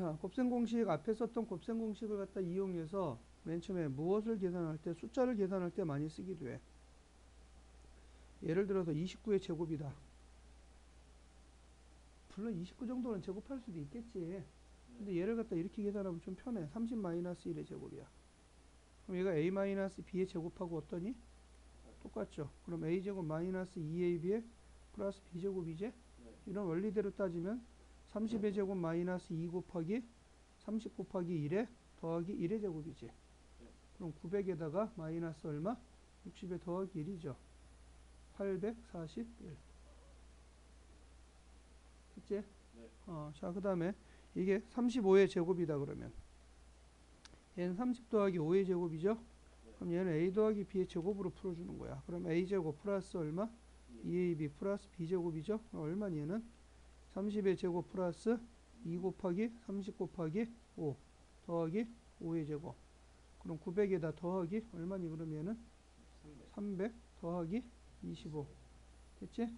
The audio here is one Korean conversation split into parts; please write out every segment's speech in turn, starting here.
자, 곱셈 공식 앞에 썼던 곱셈 공식을 갖다 이용해서 맨 처음에 무엇을 계산할 때 숫자를 계산할 때 많이 쓰기도 해. 예를 들어서 29의 제곱이다. 물론 29 정도는 제곱할 수도 있겠지. 근데 얘를 갖다 이렇게 계산하면 좀 편해. 30 마이너스 1의 제곱이야. 그럼 얘가 a 마이너스 b의 제곱하고 어떠니? 똑같죠. 그럼 a 제곱 마이너스 2ab의 플러스 b 제곱이지? 이런 원리대로 따지면 30의 제곱 마이너스 2 곱하기 30 곱하기 1에 더하기 1의 제곱이지. 그럼 900에다가 마이너스 얼마? 60에 더하기 1이죠. 841. 됐지? 어, 자, 그 다음에 이게 35의 제곱이다 그러면 얘는 30 더하기 5의 제곱이죠? 그럼 얘는 a 더하기 b의 제곱으로 풀어주는 거야. 그럼 a 제곱 플러스 얼마? 2ab 플러스 b 제곱이죠? 얼마니 얘는? 30의 제곱 플러스 2 곱하기 30 곱하기 5 더하기 5의 제곱. 그럼 900에다 더하기 얼마니 그러면은 300 더하기 25 됐지?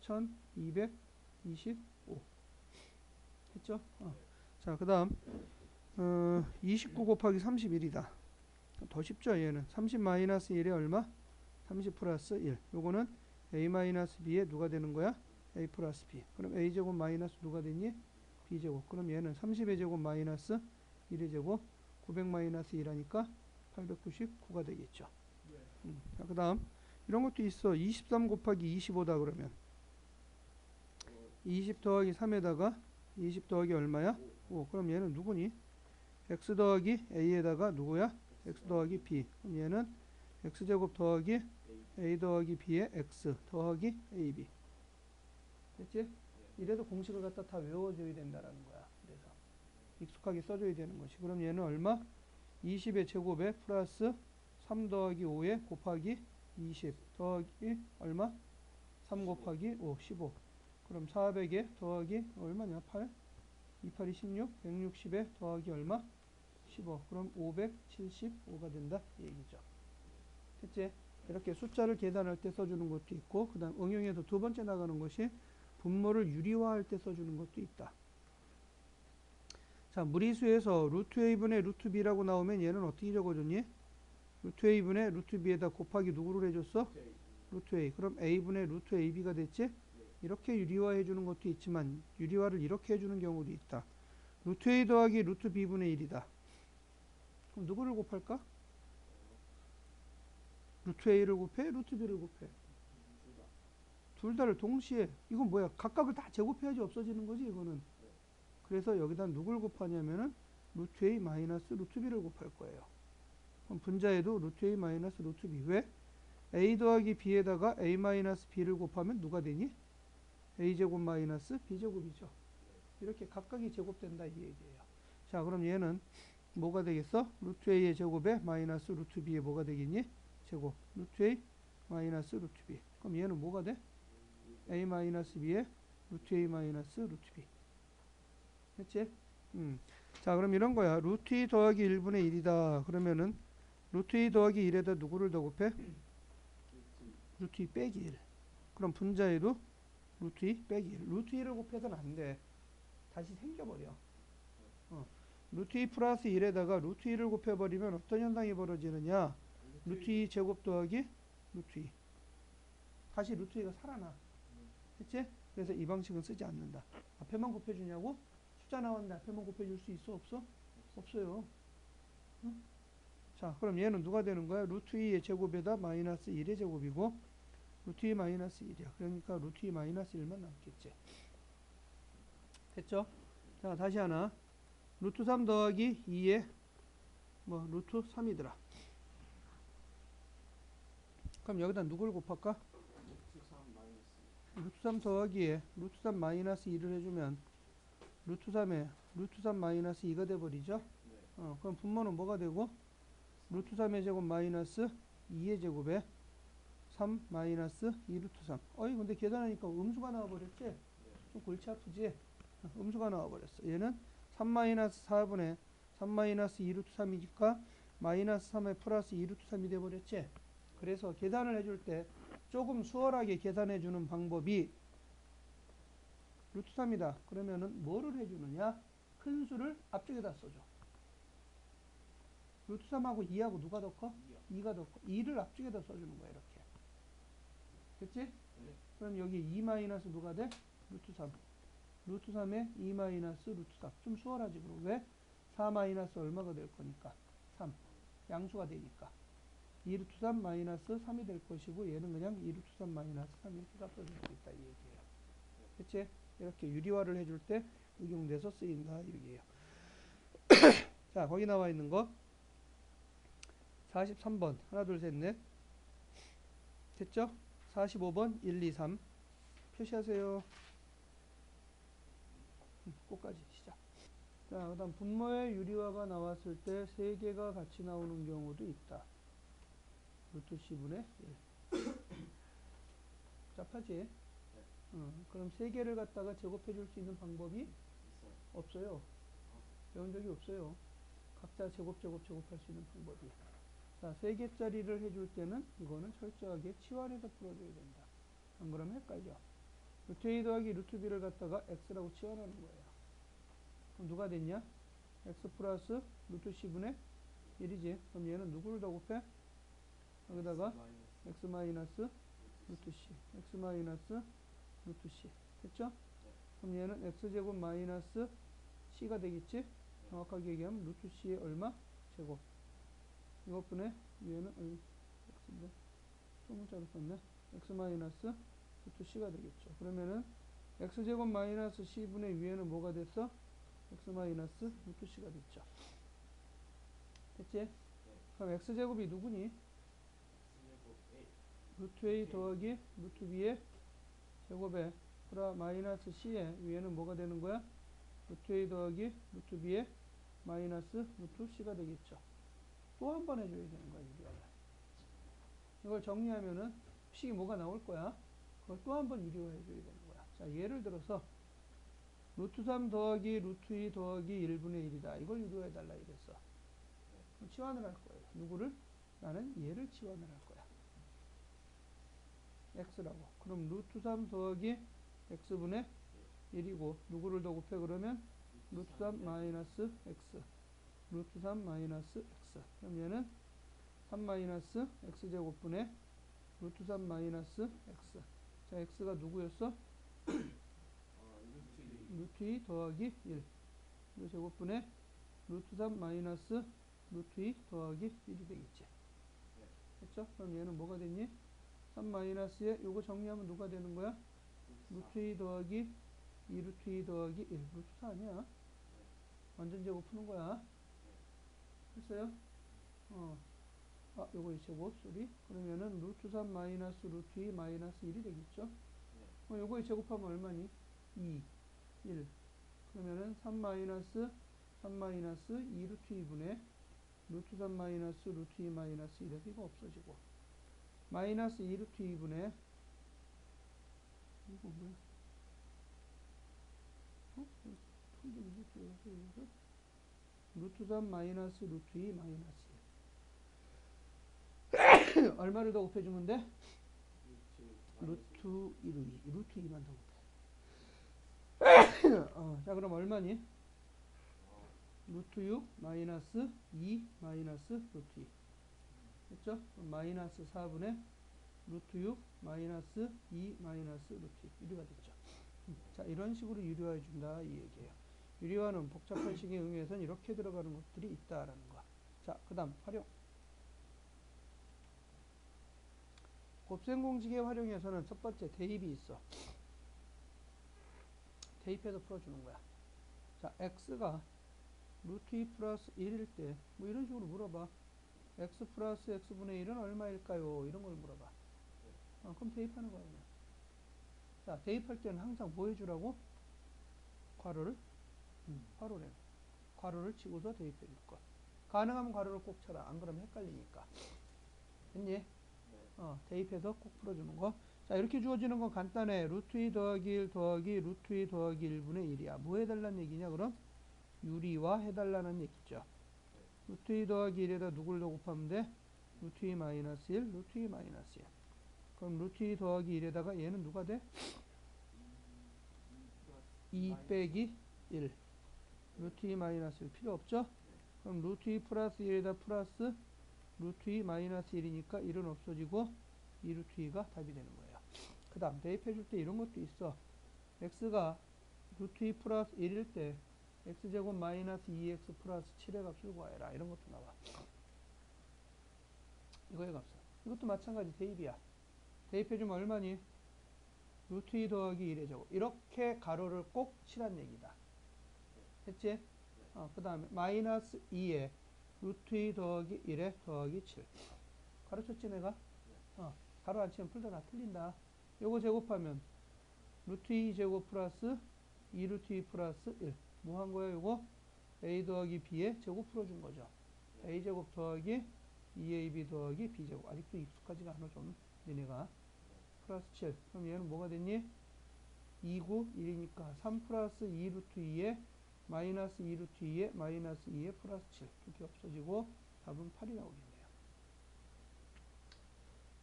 1225 했죠? 어. 자, 그 다음 어, 29 곱하기 31이다. 더 쉽죠, 얘는. 30 마이너스 1에 얼마? 30 플러스 1. 요거는 a 마이너스 b에 누가 되는 거야? A 플러스 b. 그럼 a 제곱 마이너스 누가 되니? b 제곱. 그럼 얘는 30의 제곱 마이너스 1의 제곱 900 마이너스 1하니까 899가 되겠죠. 음. 자, 그 다음 이런 것도 있어. 23 곱하기 25다 그러면 20 더하기 3에다가 20 더하기 얼마야? 5. 그럼 얘는 누구니? x 더하기 a에다가 누구야? x 더하기 b. 그럼 얘는 x제곱 더하기 a 더하기 b의 x 더하기 ab. 됐지? 이래도 공식을 갖다 다 외워줘야 된다라는 거야. 그래서 익숙하게 써줘야 되는 것이. 그럼 얘는 얼마? 20의 제곱에 플러스 3 더하기 5에 곱하기 20 더하기 얼마? 3 곱하기 5, 15. 그럼 400에 더하기 얼마냐? 8? 28이 16, 160에 더하기 얼마? 15. 그럼 575가 된다. 이 얘기죠. 됐지? 이렇게 숫자를 계산할 때 써주는 것도 있고, 그 다음 응용해서 두 번째 나가는 것이 분모를 유리화할 때 써주는 것도 있다. 자, 무리수에서 루트 a분의 루트 b라고 나오면 얘는 어떻게 적어줬니? 루트 a분의 루트 b에다 곱하기 누구를 해줬어? 루트 a. 그럼 a분의 루트 ab가 됐지? 이렇게 유리화해 주는 것도 있지만 유리화를 이렇게 해주는 경우도 있다. 루트 a 더하기 루트 b분의 1이다. 그럼 누구를 곱할까? 루트 a를 곱해? 루트 b를 곱해? 둘 다를 동시에 이건 뭐야? 각각을 다 제곱해야지 없어지는 거지 이거는. 그래서 여기다 누굴 곱하냐면은 루트 a 마이너스 루트 b를 곱할 거예요. 그럼 분자에도 루트 a 마이너스 루트 b 왜? a 더하기 b에다가 a 마이너스 b를 곱하면 누가 되니? a제곱 마이너스 b제곱이죠. 이렇게 각각이 제곱된다 이 얘기예요. 자 그럼 얘는 뭐가 되겠어? 루트 a의 제곱에 마이너스 루트 b에 뭐가 되겠니? 제곱 루트 a 마이너스 루트 b 그럼 얘는 뭐가 돼? A 마이너스 b에 루트 a 마이너스 루트 b. 됐지? 음. 자 그럼 이런 거야. 루트 2 더하기 1분의 1이다. 그러면은 루트 2 더하기 1에다 누구를 더 곱해? 루트 2 빼기 1 그럼 분자에도 루트 2 빼기 1 루트 2를 곱해서는 안돼. 다시 생겨버려. 어. 루트 2 플러스 1에다가 루트 2를 곱해버리면 어떤 현상이 벌어지느냐? 루트 2 제곱 더하기 루트 2 다시 루트 2가 살아나 됐지? 그래서 이 방식은 쓰지 않는다 앞에만 곱해주냐고? 숫자 나왔는데 앞에만 곱해줄 수 있어 없어? 없어요 응? 자 그럼 얘는 누가 되는 거야? 루트 2의 제곱에다 마이너스 1의 제곱이고 루트 2 마이너스 1이야 그러니까 루트 2 마이너스 1만 남겠지 됐죠? 자 다시 하나 루트 3 더하기 2에 뭐 루트 3이더라 그럼 여기다 누구를 곱할까? 루트 3 더하기에 루트 3 마이너스 2를 해주면 루트 3에 루트 3 마이너스 2가 돼버리죠? 어, 그럼 분모는 뭐가 되고? 루트 3의 제곱 마이너스 2의 제곱에 3 마이너스 2 루트 3 어이 근데 계산하니까 음수가 나와버렸지? 좀 골치 아프지? 어, 음수가 나와버렸어 얘는 3 마이너스 4분의 3 마이너스 2 루트 3이니까 마이너스 3에 플러스 2 루트 3이 돼버렸지? 그래서 계산을 해줄 때 조금 수월하게 계산해 주는 방법이 루트 3이다. 그러면은 뭐를 해주느냐? 큰 수를 앞쪽에다 써줘. 루트 3하고 2하고 누가 더 커? 2가 더 커. 2를 앞쪽에다 써주는 거야, 이렇게. 됐지? 그럼 여기 2 마이너스 누가 돼? 루트 3. 루트 3에 2 마이너스 루트 3. 좀 수월하지, 그럼. 왜? 4 마이너스 얼마가 될 거니까? 3. 양수가 되니까. 2 루트 3 마이너스 3이 될 것이고, 얘는 그냥 2 루트 3 마이너스 3 이렇게 값을 줄수 있다, 이 얘기예요. 그치? 이렇게 유리화를 해줄 때 응용돼서 쓰인다, 이 얘기예요. 자, 거기 나와 있는 거. 43번. 하나, 둘, 셋, 넷. 됐죠? 45번 1, 2, 3 표시하세요. 음, 꼭까지 시작. 자, 그 다음 분모의 유리화가 나왔을 때세 개가 같이 나오는 경우도 있다. 루트 C분의 1. 복잡하지? 어, 그럼 세 개를 갖다가 제곱해 줄 수 있는 방법이 없어요. 배운 적이 없어요. 각자 제곱, 제곱, 제곱할 수 있는 방법이. 자, 세 개짜리를 해줄 때는 이거는 철저하게 치환해서 풀어줘야 된다. 안 그러면 헷갈려. 루트 A 더하기 루트 B를 갖다가 X라고 치환하는 거예요. 그럼 누가 됐냐? X 플러스 루트 C분의 1이지. 그럼 얘는 누구를 더 곱해? 여기다가 X 마이너스 루트 C. X 마이너스 루트 C. 됐죠? 그럼 얘는 X제곱 마이너스 C가 되겠지? 정확하게 얘기하면 루트 C의 얼마? 제곱. 이것분의 위에는 어이, x인데 소문자로 썼네 x 마이너스 루트 c가 되겠죠 그러면은 x제곱 마이너스 c분의 위에는 뭐가 됐어? x 마이너스 루트 c가 됐죠 됐지? 그럼 x제곱이 누구니? 루트 a 더하기 루트 b의 제곱에 프라 마이너스 c의 위에는 뭐가 되는 거야? 루트 a 더하기 루트 b의 마이너스 루트 c가 되겠죠 또 한 번 해줘야 되는 거야, 유리화를. 이걸 정리하면은 식이 뭐가 나올 거야? 그걸 또 한 번 유리화 해줘야 되는 거야. 자, 예를 들어서 루트 3 더하기 루트 2 더하기 1분의 1이다. 이걸 유리화해 달라 이랬어. 그럼 치환을 할 거예요. 누구를? 나는 얘를 치환을 할 거야. X라고. 그럼 루트 3 더하기 x분의 1이고 누구를 더 곱해 그러면 루트 3 마이너스 x 루트 3 마이너스 x 그럼 얘는 3 마이너스 x제곱분의 루트 3 마이너스 x 자 x가 누구였어? 루트 2 더하기 1 이거 제곱분의 루트 3 마이너스 루트 2 더하기 1이 되겠지 됐죠? 그럼 얘는 뭐가 됐니? 3 마이너스에 요거 정리하면 누가 되는 거야? 루트 2 더하기 2 루트 2 더하기 1 루트 4 아니야? 완전 제곱 푸는 거야 했어요? 어. 아, 요거 제곱, 소리. 그러면은 루트 3 마이너스 루트 2 마이너스 1이 되겠죠? 어, 요거에 제곱하면 얼마니? 2, 1. 그러면은 3 마이너스 3 마이너스 2 루트 2분의 루트 3 마이너스 루트 2 마이너스 1에서 이거 없어지고 마이너스 2 루트 2분의 이거 뭐야? 어? 루트 3 마이너스 루트 2 마이너스 1 얼마를 더 곱해주면 돼? 루트 1로 2 루트 2만 더 곱해 어, 자 그럼 얼마니? 루트 6 마이너스 2 마이너스 루트 2 됐죠? 마이너스 4분의 루트 6 마이너스 2 마이너스 루트 2 유리가 됐죠 음, 자 이런 식으로 유리화해 준다 이 얘기예요 유리화는 복잡한 식에 응해서는 이렇게 들어가는 것들이 있다라는 거. 자, 그 다음 활용. 곱셈공식의 활용에서는 첫 번째 대입이 있어. 대입해서 풀어주는 거야. 자, x가 루트 2 플러스 1일 때, 뭐 이런 식으로 물어봐. X 플러스 x분의 1은 얼마일까요? 이런 걸 물어봐. 어, 그럼 대입하는 거야, 그냥. 자, 대입할 때는 항상 뭐 해주라고? 괄호를 음, 괄호래. 괄호를 치고서 대입해 줄 것. 가능하면 괄호를 꼭 쳐라. 안 그러면 헷갈리니까. 됐니? 네. 어, 대입해서 꼭 풀어주는 거. 자, 이렇게 주어지는 건 간단해. 루트 2 더하기 1 더하기 루트 2 더하기 1분의 1이야. 뭐 해달라는 얘기냐, 그럼? 유리화 해달라는 얘기죠. 루트 2 더하기 1에다 누굴 더 곱하면 돼? 루트 2 마이너스 1, 루트 2 마이너스 1. 그럼 루트 2 더하기 1에다가 얘는 누가 돼? 2 빼기 1. 루트 2 마이너스 1 필요 없죠? 그럼 루트 2 플러스 1에다 플러스 루트 2 마이너스 1이니까 1은 없어지고 2 루트 2가 답이 되는 거예요. 그 다음 대입해 줄 때 이런 것도 있어. x가 루트 2 플러스 1일 때 x제곱 마이너스 2x 플러스 7의 값을 구하여라. 이런 것도 나와. 이거의 값은. 이것도 마찬가지 대입이야. 대입해주면 얼마니? 루트 2 더하기 1의 제곱. 이렇게 가로를 꼭 치란 얘기다. 됐지? 어, 그 다음에 마이너스 2에 루트 2 더하기 1에 더하기 7. 가르쳤지 내가? 어, 가로 안 치면 다 틀린다. 요거 제곱하면 루트 2 제곱 플러스 2 루트 2 플러스 1. 뭐 한 거야 요거? a 더하기 b에 제곱 풀어준 거죠. a 제곱 더하기 2ab 더하기 b 제곱. 아직도 익숙하지가 않아 좀 니네가. 플러스 7. 그럼 얘는 뭐가 됐니? 2, 9, 1이니까 3 플러스 2 루트 2에 마이너스 2 루트 2에 마이너스 2에 플러스 7. 두개 없어지고 답은 8이 나오겠네요.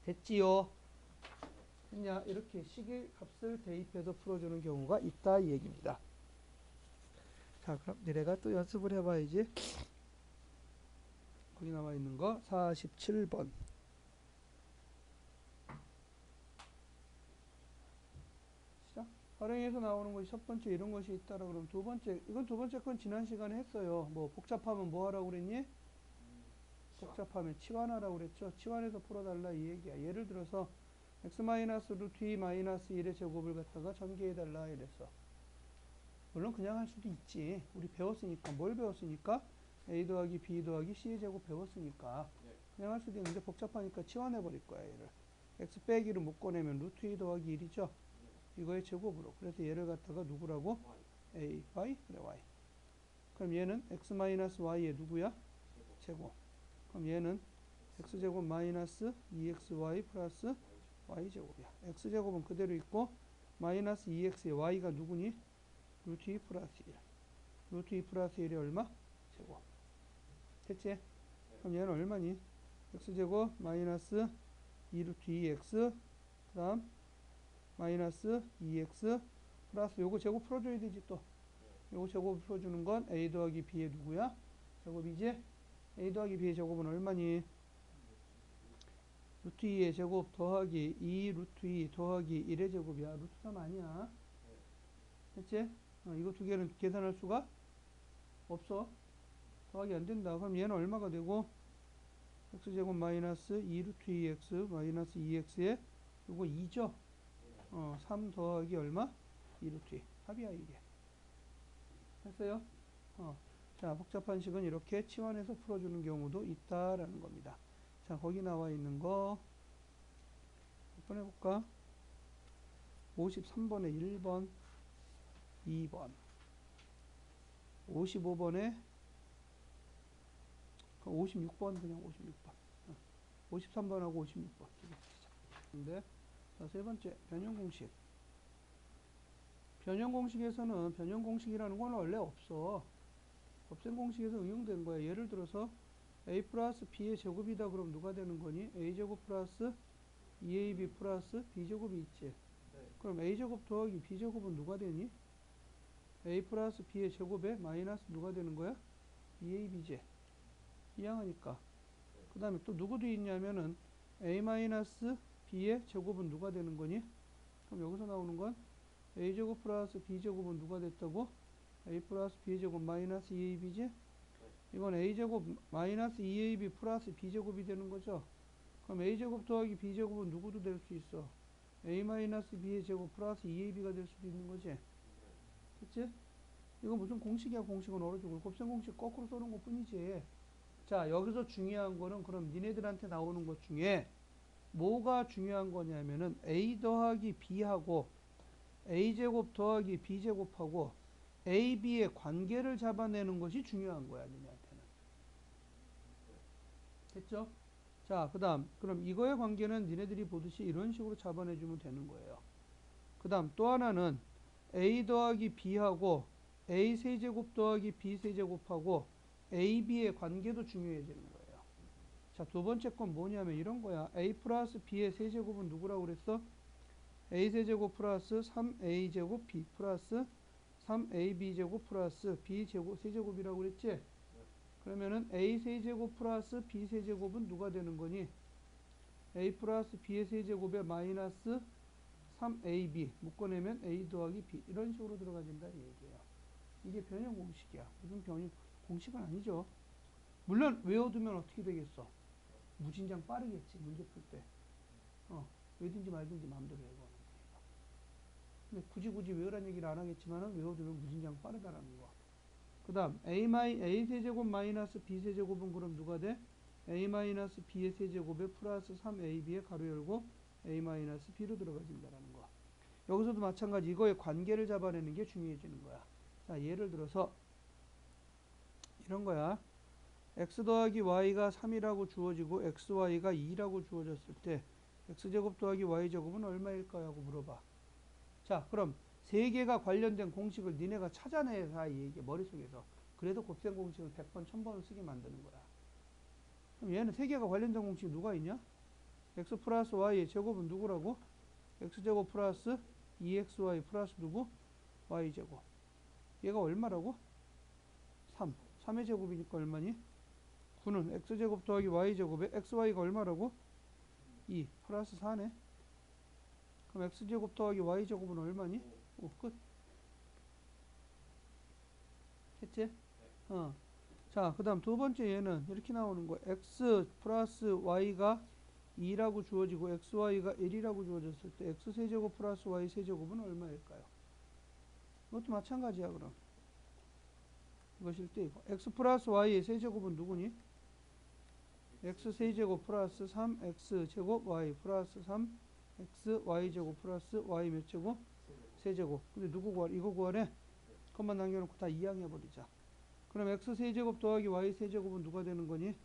됐지요? 그냥 이렇게 식의 값을 대입해서 풀어주는 경우가 있다 이 얘기입니다. 자 그럼 니네가 또 연습을 해봐야지. 거기 나와 있는 거 47번. 시작. 활용해서 나오는 것이 첫 번째 이런 것이 있다라 그러면 두 번째 이건 두 번째 건 지난 시간에 했어요. 뭐 복잡하면 뭐 하라고 그랬니? 복잡하면 치환하라고 그랬죠. 치환해서 풀어달라 이 얘기야. 예를 들어서 x 마이너스 루트 2 마이너스 1의 제곱을 갖다가 전개해달라 이랬어. 물론 그냥 할 수도 있지. 우리 배웠으니까 뭘 배웠으니까 a 더하기 b 더하기 c의 제곱 배웠으니까 그냥 할 수도 있는데 복잡하니까 치환해 버릴 거야 얘를. x 빼기를 묶어내면 루트 2 더하기 1이죠. 이거의 제곱으로. 그래서 얘를 갖다가 누구라고? a, y, 그래 y. 그럼 얘는 x 마이너스 y의 누구야? 제곱. 그럼 얘는 x제곱 마이너스 2xy 플러스 y제곱이야. x제곱은 그대로 있고 마이너스 2x의 y가 누구니? 루트 2 플러스 1. 루트 2 플러스 1이 얼마? 제곱. 됐지? 그럼 얘는 얼마니? x제곱 마이너스 2 루트 2x 그 다음 마이너스 2x 플러스 요거 제곱 풀어줘야 되지 또. 요거 제곱 풀어주는 건 a 더하기 b의 누구야? 제곱이지? a 더하기 b의 제곱은 얼마니? 루트 2의 제곱 더하기 2 루트 2 더하기 1의 제곱이야. 루트 3 아니야. 됐지? 어, 이거 두 개는 계산할 수가 없어. 더하기 안 된다. 그럼 얘는 얼마가 되고? x제곱 마이너스 2 루트 2x 마이너스 2x에 이거 2죠? 어, 3 더하기 얼마? 2 루트 2. 합이야 이게. 됐어요? 어. 자, 복잡한 식은 이렇게 치환해서 풀어주는 경우도 있다라는 겁니다. 자, 거기 나와 있는 거 한번 해볼까? 53번에 1번, 2번, 55번에 56번 그냥 56번, 53번하고 56번 근데 자, 세 번째 변형 공식. 변형 공식에서는 변형 공식이라는 건 원래 없어. 없앤 공식에서 응용된 거야. 예를 들어서 a 플러스 b의 제곱이다 그럼 누가 되는 거니? a 제곱 플러스 2ab 플러스 b 제곱이 있지. 그럼 a 제곱 더하기 b 제곱은 누가 되니? A 플러스 b의 제곱에 마이너스 누가 되는 거야? 2ab지. 이항하니까. 그 다음에 또 누구도 있냐면은 a 마이너스 b의 제곱은 누가 되는 거니? 그럼 여기서 나오는 건 a 제곱 플러스 b 제곱은 누가 됐다고? a 플러스 b 제곱 마이너스 2ab지? 이건 a제곱 마이너스 2ab 플러스 b제곱이 되는 거죠. 그럼 a제곱 더하기 b제곱은 누구도 될 수 있어. a 마이너스 b의 제곱 플러스 2ab가 될 수도 있는 거지. 됐지? 이거 무슨 공식이야 공식은 죽을 곱셈 공식 거꾸로 써놓은 것 뿐이지. 자 여기서 중요한 거는 그럼 니네들한테 나오는 것 중에 뭐가 중요한 거냐면은 a 더하기 b하고 a제곱 더하기 b제곱하고 A, B의 관계를 잡아내는 것이 중요한 거야, 니네한테는. 됐죠? 자, 그 다음, 그럼 이거의 관계는 니네들이 보듯이 이런 식으로 잡아내주면 되는 거예요. 그 다음, 또 하나는 A 더하기 B하고 A 세제곱 더하기 B 세제곱하고 A, B의 관계도 중요해지는 거예요. 자, 두 번째 건 뭐냐면 이런 거야. A 플러스 B의 세제곱은 누구라고 그랬어? A 세제곱 플러스 3A 제곱 B 플러스 3ab제곱 플러스 b제곱 세제곱이라고 그랬지? 그러면은 a 세제곱 플러스 b 세제곱은 누가 되는 거니? a 플러스 b의 세제곱에 마이너스 3ab 묶어내면 a 더하기 b 이런 식으로 들어가진다 이 얘기예요. 이게 변형 공식이야. 무슨 변형 공식은 아니죠. 물론 외워두면 어떻게 되겠어? 무진장 빠르겠지 문제 풀 때. 어, 외든지 말든지 마음대로 거니까. 근데 굳이 굳이 외우라는 얘기를 안 하겠지만은 외워두면 무진장 빠르다라는 거. 그 다음 a a 세제곱 마이너스 b 세제곱은 그럼 누가 돼? a 마이너스 b의 세제곱에 플러스 3ab의 가로 열고 a 마이너스 b로 들어가진다라는 거. 여기서도 마찬가지 이거의 관계를 잡아내는 게 중요해지는 거야. 자 예를 들어서 이런 거야. x 더하기 y가 3이라고 주어지고 xy가 2라고 주어졌을 때 x제곱 더하기 y제곱은 얼마일까요? 하고 물어봐. 자 그럼 세 개가 관련된 공식을 니네가 찾아내야 이 얘기 머릿속에서 그래도 곱셈 공식을 100번 1000번을 쓰게 만드는 거야. 그럼 얘는 세 개가 관련된 공식이 누가 있냐? x 플러스 y의 제곱은 누구라고? x제곱 플러스 2xy 플러스 누구? y제곱. 얘가 얼마라고? 3. 3의 제곱이니까 얼마니? 9는 x제곱 더하기 y제곱에 xy가 얼마라고? 2 플러스 4네. 그럼 x제곱 더하기 y제곱은 얼마니? 5 끝. 했지? 어. 자, 그 다음 두 번째 얘는 이렇게 나오는 거 x 플러스 y가 2라고 주어지고 xy가 1이라고 주어졌을 때 x세제곱 플러스 y세제곱은 얼마일까요? 이것도 마찬가지야 그럼. 이것일 때 이거. x 플러스 y의 세제곱은 누구니? x 세제곱 플러스 3x 제곱 y 플러스 3 x y 제곱 플러스 y 몇 제곱? 세제곱. 근데 누구 구하래? 이거 구하래? 그것만 남겨놓고 다 이항해버리자. 그럼 x 세제곱 더하기 y 세제곱은 누가 되는 거니?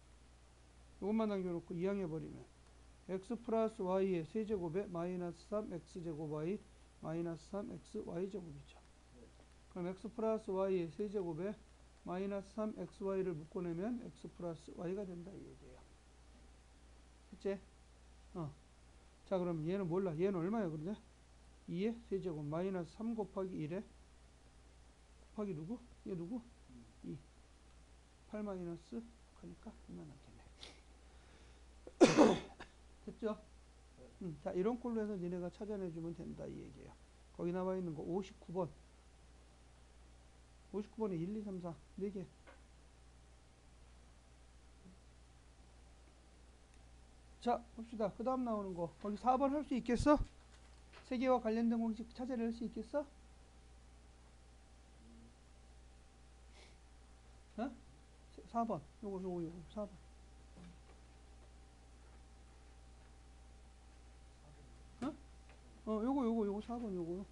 이것만 남겨놓고 이항해버리면 x 플러스 y의 세제곱에 마이너스 3x 제곱 y 마이너스 3x y 제곱이죠. 그럼 x 플러스 y의 세제곱에 마이너스 3xy를 묶어내면 x 플러스 y가 된다 이 얘기예요. 했지? 어. 자 그럼 얘는 몰라. 얘는 얼마야 그런데? 2의 세제곱 마이너스 3 곱하기 1에 곱하기 누구? 얘 누구? 2. 8 마이너스 하니까 이만하겠네. 됐죠? 음, 자 이런 꼴로 해서 니네가 찾아내주면 된다 이 얘기예요. 거기 나와 있는 거 59번. 59번에 1, 2, 3, 4 4개. 자 봅시다. 그 다음 나오는 거 거기 4번 할 수 있겠어? 세계와 관련된 공식 찾아낼 수 있겠어? 어? 4번 요거 요거 요거 4번 어? 어 요거 요거 요거 4번 요거 요거.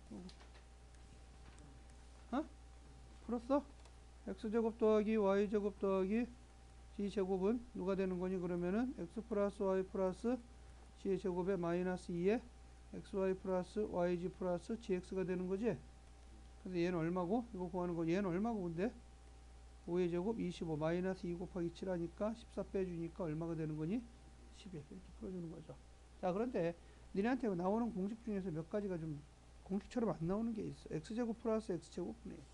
어? 풀었어? x제곱 더하기 y제곱 더하기 g제곱은 누가 되는 거니? 그러면은 x 플러스 y 플러스 g의 제곱에 마이너스 2에 xy 플러스 yg 플러스 gx가 되는 거지? 그래서 얘는 얼마고? 이거 구하는 거 얘는 얼마고 근데? 5의 제곱 25 마이너스 2 곱하기 7 하니까 14 빼주니까 얼마가 되는 거니? 11 이렇게 풀어주는 거죠. 자 그런데 니네한테 나오는 공식 중에서 몇 가지가 좀 공식처럼 안 나오는 게 있어 x제곱 플러스 x제곱 분의 1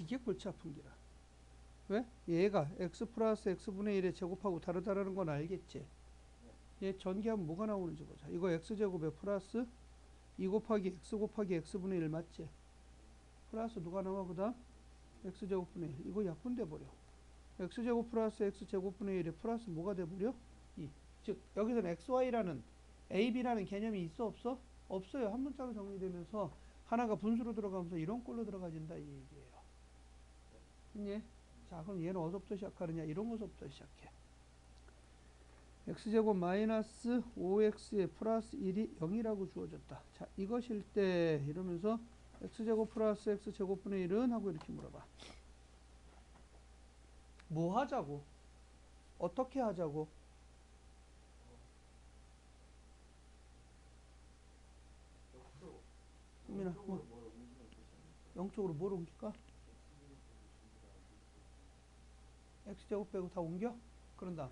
이게 골치 아픈 기라. 왜? 얘가 x 플러스 x분의 1에 제곱하고 다르다라는 건 알겠지? 얘 전개하면 뭐가 나오는지 보자. 이거 x제곱에 플러스 2 곱하기 x 곱하기 x분의 1 맞지? 플러스 누가 나와 그 다음? x제곱분의 1. 이거 약분돼 버려. x제곱 플러스 x제곱분의 1에 플러스 뭐가 돼 버려? 2. 즉 여기서는 xy라는 a, b라는 개념이 있어 없어? 없어요. 한 문자로 정리되면서 하나가 분수로 들어가면서 이런 꼴로 들어가진다 이 얘기예요. 예? 자, 그럼 얘는 어디서부터 시작하느냐? 이런 것부터 시작해. x제곱 마이너스 5x에 플러스 1이 0이라고 주어졌다. 자, 이것일 때 이러면서 x제곱 플러스 x제곱분의 1은 하고 이렇게 물어봐. 뭐 하자고? 어떻게 하자고? 민아, 뭐, 0쪽으로 뭘 옮길까? x제곱 빼고 다 옮겨? 그런 다음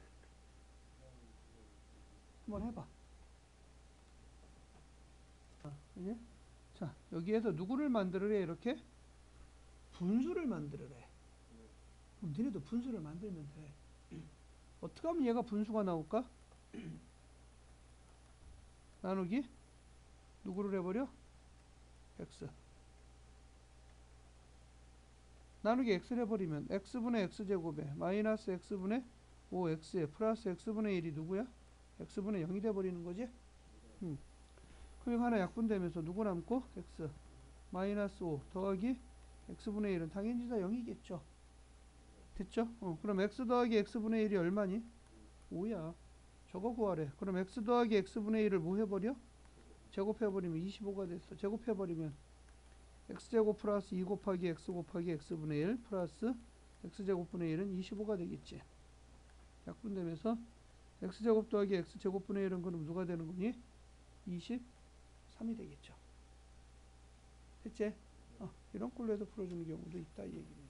한번 해봐 아, 이제 자, 여기에서 누구를 만들으래 이렇게? 분수를 만들으래. 그럼 니네도 분수를 만들면 돼. 어떻게 하면 얘가 분수가 나올까? 나누기 누구를 해버려? X 나누기 x를 해버리면 x분의 x제곱에 마이너스 x분의 5x에 플러스 x분의 1이 누구야? x분의 0이 돼버리는 거지? 음. 그럼 하나 약분되면서 누구 남고? x 마이너스 5 더하기 x분의 1은 당연히 다 0이겠죠 됐죠? 어, 그럼 x 더하기 x분의 1이 얼마니? 5야 저거 구하래 그럼 x 더하기 x분의 1을 뭐 해버려? 제곱해버리면 25가 됐어 제곱해버리면 x제곱 플러스 2 곱하기 x 곱하기 x분의 1 플러스 x제곱분의 1은 25가 되겠지 약분되면서 x제곱 더하기 x제곱분의 1은 그럼 누가 되는 거니? 23이 되겠죠 됐지? 어, 이런 꼴로 해서 풀어주는 경우도 있다 이 얘기입니다